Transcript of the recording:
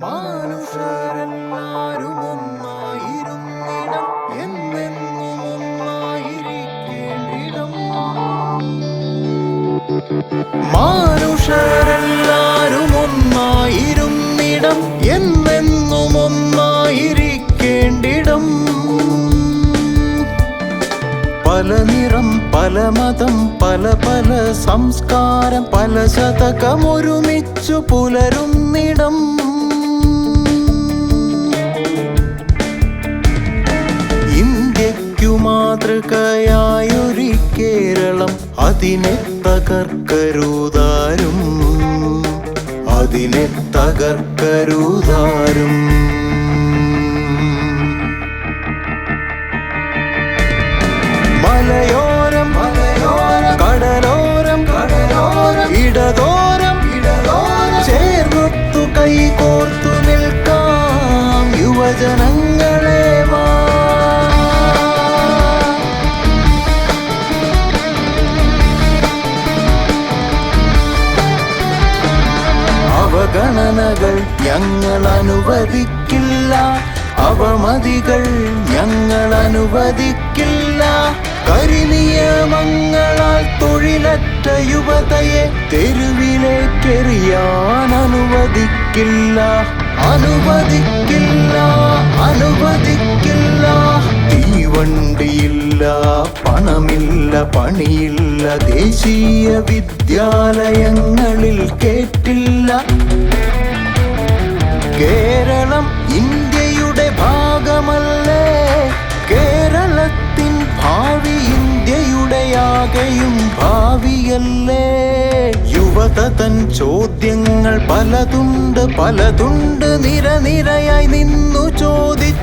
മാനുഷരെല്ലാരും ഒന്നായിരുന്നിടം എന്നെന്നും ഒന്നായിരുന്നിടം എന്നെന്നും ഒന്നായിരിക്കേണ്ടിടം പല നിറം പല മതം പല പല സംസ്കാരം പല ശതകം ഒരുമിച്ചു പുലരുന്നിടം. മാതൃകയായൊരു കേരളം അതിനെ തകർക്കരുതാരും അതിനെ തകർക്കരുതാരും മലയോരം മലയോരം കടലോരം കടലോരം ഇടതോരം ഇടതോരം ചേർന്നൊത്തു കൈകോർത്തു നിൽക്കാം യുവജനങ്ങളെ അവഗണനകൾ ഞങ്ങൾ അനുവദിക്കില്ല. അവമതികൾ ഞങ്ങൾ അനുവദിക്കില്ല. കരിനിയമങ്ങളാൽ തൊഴിലറ്റ യുവതയെ തെരുവിലേക്കെറിയാൻ അനുവദിക്കില്ല. അനുവദിക്കില്ല അനുവദിക്കില്ല. തീവണ്ടിയില്ല പണമില്ല പണിയില്ല. ദേശീയ വിദ്യാലയങ്ങളിൽ ഇന്ത്യയുടെയാകെയും ഭാവിയല്ലേ? യുവത തൻ ചോദ്യങ്ങൾ പലതുണ്ട് പലതുണ്ട്. നിരനിരയായി നിന്നു ചോദിച്ചു